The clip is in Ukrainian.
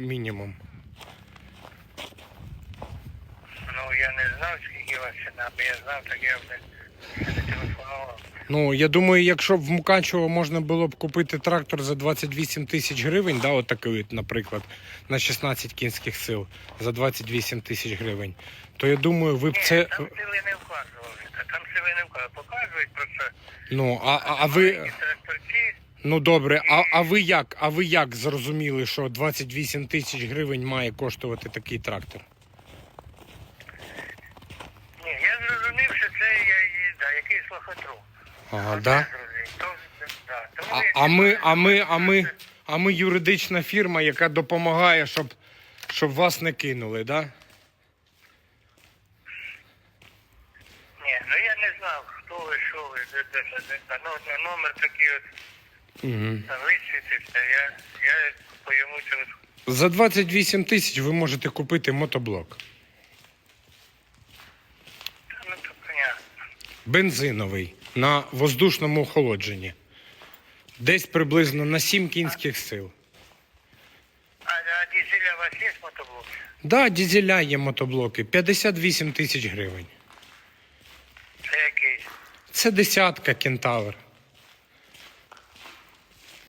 мінімум. Ну я не знав, скільки у вас ціна, бо я знав, так я б не, не телефонував. Ну, я думаю, якщо б в Мукачево можна було б купити трактор за 28 тисяч гривень, да, от такий, наприклад, на 16 кінських сил за 28 тисяч гривень, то я думаю, ви б Ні, це. там сили не вказували. Там сили не вказували. Показують просто. Ну, а, а, а ви. Ну добре, а, а ви як? А ви як зрозуміли, що 28 тисяч гривень має коштувати такий трактор? Ні, я зрозумів, що це я, да, якийсь лохотру. Ага, Оце да? зрозумів. То, да. Тому А, я а ми, а ми, а ми, а ми юридична фірма, яка допомагає, щоб, щоб вас не кинули, да? Ні, ну я не знав, хто ви, що ви, де, де, де, де. Ну, ну, номер такий от Угу. висвітився, я, я по йому телефону. За 28 тисяч ви можете купити мотоблок. Ну, то понятно. Бензиновий на воздушному охолодженні. Десь приблизно на 7 кінських сил. А, а у вас є мотоблок? Да, дізеля є мотоблоки, 58 тисяч гривень. Це який? Це десятка кентавр.